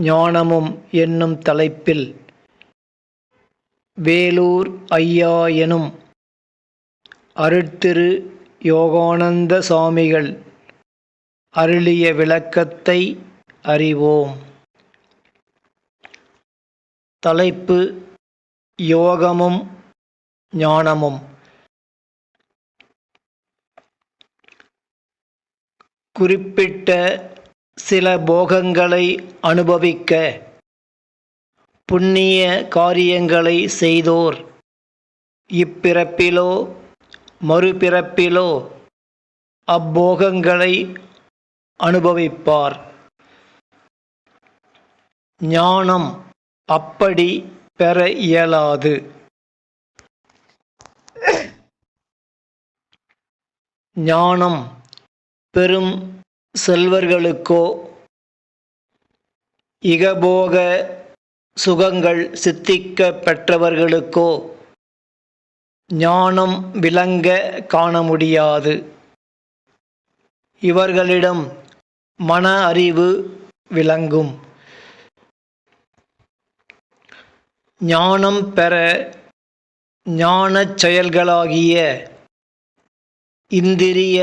ஞானமும் என்னும் தலைப்பில் வேலூர் ஐயா எனும் அருட்திரு யோகானந்த சுவாமிகள் அருளிய விளக்கத்தை அறிவோம். தலைப்பு யோகமும் ஞானமும். குறிப்பிட்ட சில போகங்களை அனுபவிக்க புண்ணிய காரியங்களை செய்தோர். இப்பிறப்பிலோ மறுபிறப்பிலோ அப்போகங்களை அனுபவிப்பார். ஞானம் அப்படி பெற இயலாது. ஞானம் பெரும் செல்வர்களுக்கோ இகபோக சுகங்கள் சித்திக்க பெற்றவர்களுக்கோ ஞானம் விளங்க காண முடியாது. இவர்களிடம் மன அறிவு விளங்கும். ஞானம் பெற ஞானச் செயல்களாகிய இந்திரிய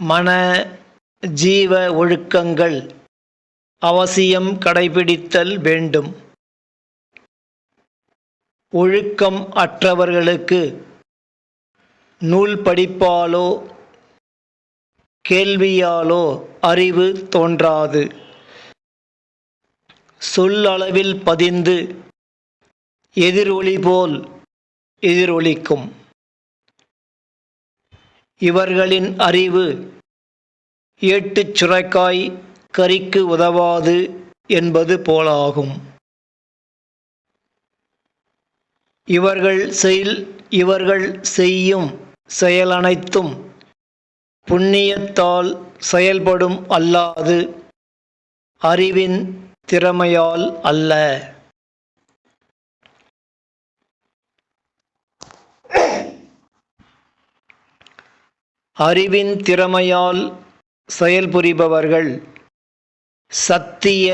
மன ஜீவ ஒழுக்கங்கள் அவசியம் கடைபிடித்தல் வேண்டும். ஒழுக்கம் அற்றவர்களுக்கு நூல் படிப்பாலோ கேள்வியாலோ அறிவு தோன்றாது. சொல்லளவில் பதிந்து எதிரொலி போல் எதிரொலிக்கும். இவர்களின் அறிவு ஏட்டுச் சுரைக்காய் கறிக்கு உதவாது என்பது போலாகும். இவர்கள் செயல் இவர்கள் செய்யும் செயலனைத்தும் புண்ணியத்தால் செயல்படும் அல்லாது அறிவின் திறமையால் அல்ல. அறிவின் திறமையால் செயல்புரிபவர்கள் சத்திய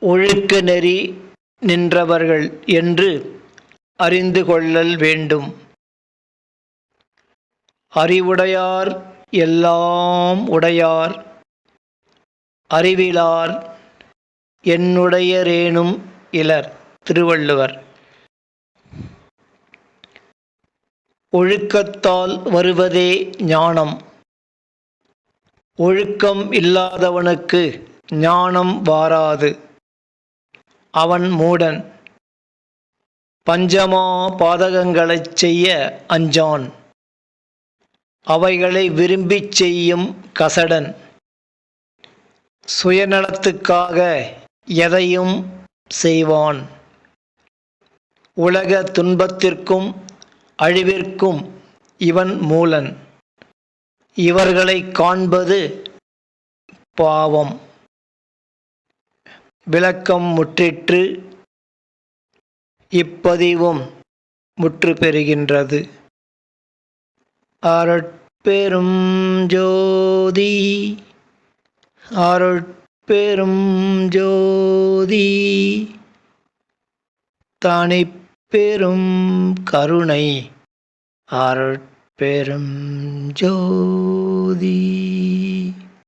ஒழுக்க நெறி நின்றவர்கள் என்று அறிந்து கொள்ளல் வேண்டும். அறிவுடையார் எல்லாம் உடையார். அறிவிலார் என்னுடையரேனும் இலர். திருவள்ளுவர். ஒழுக்கத்தால் வருவதே ஞானம். ஒழுக்கம் இல்லாதவனுக்கு ஞானம் வாராது. அவன் மூடன். பஞ்சமா பாதகங்களைச் செய்ய அஞ்சான். அவைகளை விரும்பிச் செய்யும் கசடன். சுயநலத்துக்காக எதையும் செய்வான். உலக துன்பத்திற்கும் அழிவிற்கும் இவன் மூலன். இவர்களை காண்பது பாவம். விளக்கம் முற்றிற்று இப்பதிவும் முற்று பெறுகின்றது அருட்பெரும் ஜோதி அருட்பெரும் ஜோதி தனிப்பெரும் கருணை பெரும் ஜோதி.